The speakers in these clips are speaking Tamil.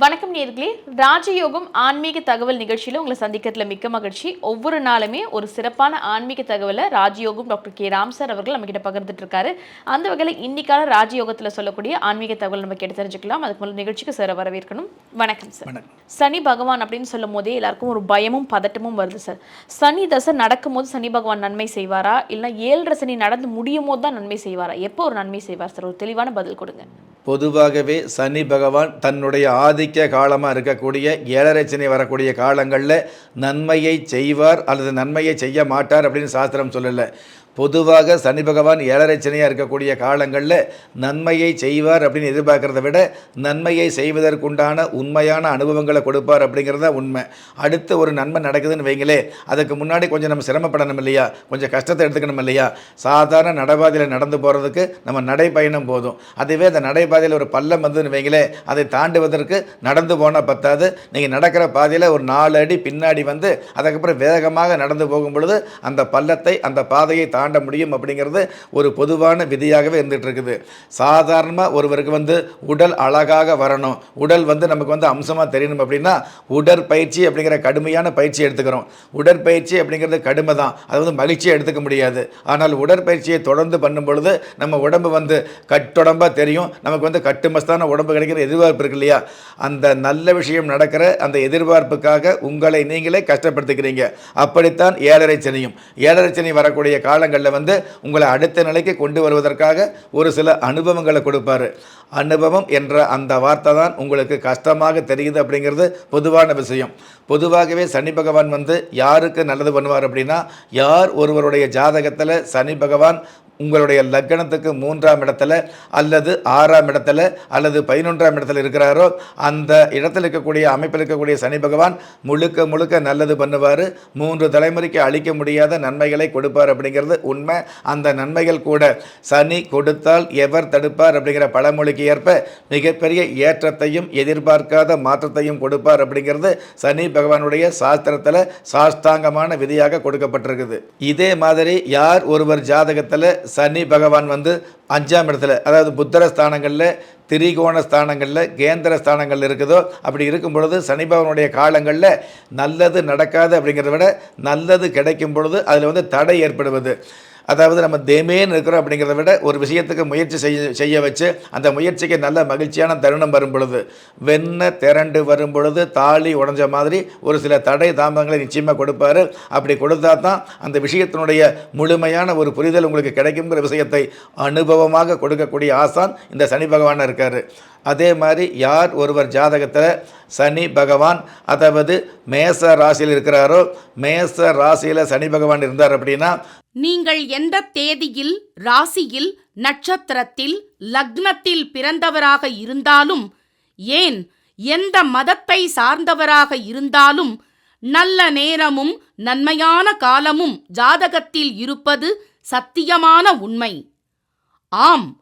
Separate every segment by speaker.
Speaker 1: வணக்கம் நேர்களே. ராஜயோகம் ஆன்மீக தகவல் நிகழ்ச்சியில் உங்களை சந்திக்கிறதுல மிக்க மகிழ்ச்சி. ஒவ்வொரு நாளுமே ஒரு சிறப்பான ஆன்மீக தகவலை ராஜயோகம் டாக்டர் கே. ராம் சார் அவர்கள் நம்ம கிட்ட பகிர்ந்துட்டு இருக்காரு. அந்த வகையில் இன்னைக்கான ராஜயோகத்தில் சொல்லக்கூடிய ஆன்மீக தகவல் நம்ம கேட்டு தெரிஞ்சுக்கலாம். அதுக்கு முதல்ல நிகழ்ச்சிக்கு சார் வரவேற்கணும். வணக்கம் சார். சனி பகவான் அப்படின்னு சொல்லும் போதே எல்லாருக்கும் ஒரு பயமும் பதட்டமும் வருது சார். சனி தசை நடக்கும்போது சனி பகவான் நன்மை செய்வாரா? இல்லைன்னா ஏழரை சனி நடந்து முடியும் போது தான் நன்மை செய்வாரா? எப்போ ஒரு நன்மை செய்வார் சார்? ஒரு தெளிவான பதில் கொடுங்க.
Speaker 2: பொதுவாகவே சனி பகவான் தன்னுடைய ஆதிக்க காலமாக இருக்கக்கூடிய ஏழரை சனி வரக்கூடிய காலங்களில் நன்மையை செய்வார் அல்லது நன்மையை செய்ய மாட்டார் அப்படின்னு சாஸ்திரம் சொல்லலை. பொதுவாக சனி பகவான் ஏழரை சனியாக இருக்கக்கூடிய காலங்களில் நன்மையை செய்வார் அப்படின்னு எதிர்பார்க்கறத விட நன்மையை செய்வதற்குண்டான உண்மையான அனுபவங்களை கொடுப்பார் அப்படிங்கிறது தான் உண்மை. அடுத்து ஒரு நன்மை நடக்குதுன்னு வைங்களே அதுக்கு முன்னாடி கொஞ்சம் நம்ம சிரமப்படணும் இல்லையா? கொஞ்சம் கஷ்டத்தை எடுத்துக்கணும் இல்லையா? சாதாரண நடைபாதையில் நடந்து போகிறதுக்கு நம்ம நடைப்பயணம் போதும். அதுவே அந்த நடைபாதையில் ஒரு பள்ளம் வந்ததுன்னு வைங்களே அதை தாண்டுவதற்கு நடந்து போனால் பத்தாது. நீங்கள் நடக்கிற பாதையில் ஒரு நாலு அடி பின்னாடி வந்து அதுக்கப்புறம் வேகமாக நடந்து போகும் பொழுது அந்த பள்ளத்தை அந்த பாதையை தாண்ட முடியும் அப்படிங்கிறது ஒரு பொதுவான விதியாகவே இருந்துகிட்டு இருக்குது சாதாரணமாக ஒருவருக்கு வந்து உடல் அழகாக வரணும். உடல் வந்து நமக்கு வந்து அம்சமாக தெரியணும் அப்படின்னா உடற்பயிற்சி அப்படிங்கிற கடுமையான பயிற்சி எடுத்துக்கிறோம். உடற்பயிற்சி அப்படிங்கிறது கடுமை தான் அது வந்து மகிழ்ச்சியை எடுத்துக்க முடியாது. ஆனால் உடற்பயிற்சியை தொடர்ந்து பண்ணும் பொழுது நம்ம உடம்பு வந்து கட்டுடம்பாக தெரியும். நமக்கு வந்து கட்டுமஸ்தான உடம்பு கிடைக்கிற எதிர்பார்ப்பு இருக்கு இல்லையா? அந்த நல்ல விஷயம் நடக்கிற அந்த எதிர்பார்ப்புக்காக உங்களை நீங்களே கஷ்டப்படுத்திக்கிறீங்க. அப்படித்தான் ஏழரை சனியும். ஏழரை சனி வரக்கூடிய காலங்களில் வந்து உங்களை அடுத்த நிலைக்கு கொண்டு வருவதற்காக ஒரு சில அனுபவங்களை கொடுப்பாரு. அனுபவம் என்ற அந்த வார்த்தை தான் உங்களுக்கு கஷ்டமாக தெரியுது அப்படிங்கிறது பொதுவான விஷயம். பொதுவாகவே சனி பகவான் வந்து யாருக்கு நல்லது பண்ணுவார் அப்படின்னா யார் ஒருவருடைய ஜாதகத்தில் சனி பகவான் உங்களுடைய லக்கணத்துக்கு மூன்றாம் இடத்துல அல்லது ஆறாம் இடத்துல அல்லது பதினொன்றாம் இடத்துல இருக்கிறாரோ அந்த இடத்துல இருக்கக்கூடிய அமைப்பில் இருக்கக்கூடிய சனி பகவான் முழுக்க முழுக்க நல்லது பண்ணுவார். மூன்று தலைமுறைக்கு அளிக்க முடியாத நன்மைகளை கொடுப்பார் அப்படிங்கிறது உண்மை. அந்த நன்மைகள் கூட சனி கொடுத்தால் எவர் தடுப்பார் அப்படிங்கிற பழமொழிக்கு ஏற்ப மிகப்பெரிய ஏற்றத்தையும் எதிர்பார்க்காத மாற்றத்தையும் கொடுப்பார் அப்படிங்கிறது சனி பகவானுடைய சாஸ்திரத்தில் சாஸ்தாங்கமான விதியாக கொடுக்கப்பட்டிருக்குது. இதே மாதிரி யார் ஒருவர் ஜாதகத்தில் சனி பகவான் வந்து அஞ்சாம் இடத்துல அதாவது புத்தர ஸ்தானங்களில் திரிகோண ஸ்தானங்களில் கேந்திர ஸ்தானங்கள் இருக்குதோ அப்படி இருக்கும் பொழுது சனி பகவானுடைய காலங்களில் நல்லது நடக்காது அப்படிங்கிறத விட நல்லது கிடைக்கும் பொழுது அதில் வந்து தடை ஏற்படுவது. அதாவது நம்ம தேமேன்னு இருக்கிறோம் அப்படிங்கிறத விட ஒரு விஷயத்துக்கு முயற்சி செய்ய செய்ய வச்சு அந்த முயற்சிக்கு நல்ல மகிழ்ச்சியான தருணம் வரும் பொழுது வெண்ண திரண்டு வரும் பொழுது தாலி உடஞ்ச மாதிரி ஒரு சில தடை தாமதங்களை நிச்சயமாக கொடுப்பாரு. அப்படி கொடுத்தா தான் அந்த விஷயத்தினுடைய முழுமையான ஒரு புரிதல் உங்களுக்கு கிடைக்குங்கிற விஷயத்தை அனுபவமாக கொடுக்கக்கூடிய ஆசான் இந்த சனி பகவானாக இருக்கார். அதே மாதிரி யார் ஒருவர் ஜாதகத்தில் சனி பகவான் அதாவது மேச ராசியில் இருக்கிறாரோ மேச ராசியில் சனி பகவான் இருந்தார் அப்படின்னா
Speaker 3: நீங்கள் எந்த தேதியில் ராசியில் நட்சத்திரத்தில் லக்னத்தில் பிறந்தவராக இருந்தாலும் ஏன் எந்த மதத்தை சார்ந்தவராக இருந்தாலும் நல்ல நேரமும் நன்மையான காலமும் ஜாதகத்தில் இருப்பது சத்தியமான உண்மை. ஆம்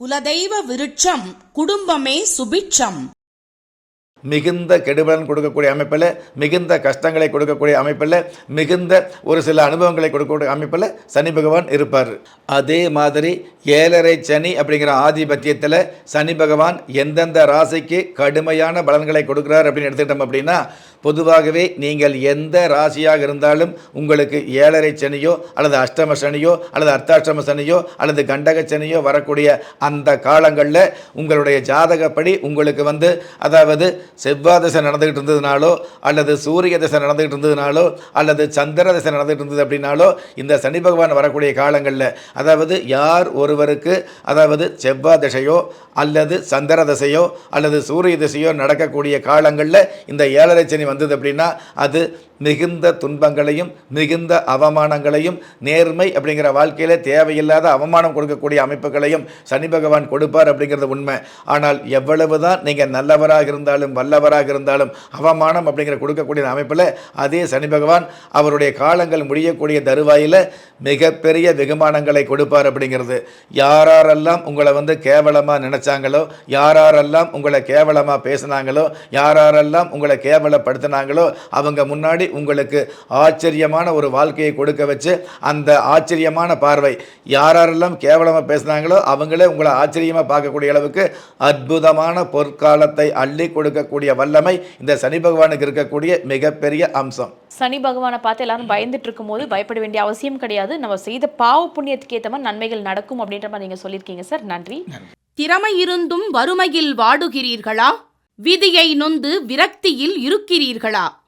Speaker 4: குலதெய்வ விருட்சம் குடும்பமே சுபிட்சம்.
Speaker 2: மிகுந்த கெடுபலன் கொடுக்கக்கூடிய அமைப்பில் மிகுந்த கஷ்டங்களை கொடுக்கக்கூடிய அமைப்பில் மிகுந்த ஒரு சில அனுபவங்களை கொடுக்கக்கூடிய அமைப்பில் சனி பகவான் இருப்பார். அதே மாதிரி ஏழரை சனி அப்படிங்கிற ஆதிபத்தியத்தில் சனி பகவான் எந்தெந்த ராசிக்கு கடுமையான பலன்களை கொடுக்குறார் அப்படின்னு எடுத்துக்கிட்டோம் அப்படின்னா பொதுவாகவே நீங்கள் எந்த ராசியாக இருந்தாலும் உங்களுக்கு ஏழரை சனியோ அல்லது அஷ்டம சனியோ அல்லது அர்த்தாஷ்டம சனியோ அல்லது கண்டக சனியோ வரக்கூடிய அந்த காலங்களில் உங்களுடைய ஜாதகப்படி உங்களுக்கு வந்து அதாவது செவ்வாய் திசை நடந்துகிட்டு இருந்ததுனாலோ அல்லது சூரிய திசை நடந்துகிட்டு இருந்ததுனாலோ அல்லது சந்திர திசை நடந்துகிட்டு இருந்தது அப்படின்னாலோ இந்த சனி பகவான் வரக்கூடிய காலங்களில் அதாவது யார் ஒருவருக்கு அதாவது செவ்வாய் திசையோ அல்லது சந்திர திசையோ அல்லது சூரிய திசையோ நடக்கக்கூடிய காலங்களில் இந்த ஏழரை சனி வந்தது அப்படின்னா அது மிகுந்த துன்பங்களையும் மிகுந்த அவமானங்களையும் நேர்மை அப்படிங்கிற வாழ்க்கையில் தேவையில்லாத அவமானம் கொடுக்கக்கூடிய அமைப்புகளையும் சனி பகவான் கொடுப்பார் அப்படிங்கிறது உண்மை. ஆனால் எவ்வளவு தான் நீங்கள் நல்லவராக இருந்தாலும் வல்லவராக இருந்தாலும் அவமானம் அப்படிங்கிற கொடுக்கக்கூடிய அமைப்பில் அதே சனி பகவான் அவருடைய காலங்கள் முடியக்கூடிய தருவாயில் மிகப்பெரிய வெகுமானங்களை கொடுப்பார் அப்படிங்கிறது. யாரெல்லாம் உங்களை வந்து கேவலமாக நினச்சாங்களோ யாரெல்லாம் உங்களை கேவலமாக பேசினாங்களோ யாரெல்லாம் உங்களை கேவலப்படுத்தினாங்களோ அவங்க முன்னாடி உங்களுக்கு ஆச்சரியமான ஒரு வாழ்க்கையை கொடுக்க வச்சு அந்த ஆச்சரியமான பார்வை யாரெல்லாம் கேவலமாக பேசினாங்களோ அவங்களே உங்களை ஆச்சரியமாக பார்க்கக்கூடிய அளவுக்கு அற்புதமான பொற்காலத்தை அள்ளி கொடுக்கக்கூடிய வல்லமை இந்த சனி பகவானுக்கு இருக்கக்கூடிய மிகப்பெரிய அம்சம்.
Speaker 1: சனி பகவானை பார்த்து எல்லாரும் பயந்துட்டு இருக்கும்போது பயப்பட வேண்டிய அவசியம் கிடையாது. நம்ம செய்த பாவ புண்ணியத்துக்கு ஏற்ற மாதிரி நன்மைகள் நடக்கும் அப்படின்ற மாதிரி நீங்க சொல்லியிருக்கீங்க சார். நன்றி.
Speaker 3: திறமை இருந்தும் வறுமையில் வாடுகிறீர்களா? விதியை நொந்து விரக்தியில் இருக்கிறீர்களா?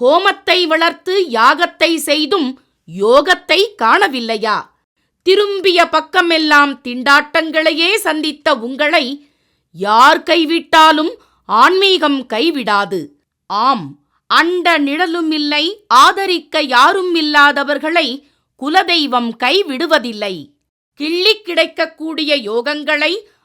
Speaker 3: ஹோமத்தை வளர்த்து யாகத்தை செய்தும் யோகத்தை காணவில்லையா? திரும்பிய பக்கமெல்லாம் திண்டாட்டங்களையே சந்தித்த உங்களை யார் கைவிட்டாலும் ஆன்மீகம் கைவிடாது. ஆம் அண்ட நிழலும் இல்லை ஆதரிக்க யாரும் இல்லாதவர்களை குலதெய்வம் கைவிடுவதில்லை. கிள்ளிக் கிடைக்கக்கூடிய யோகங்களை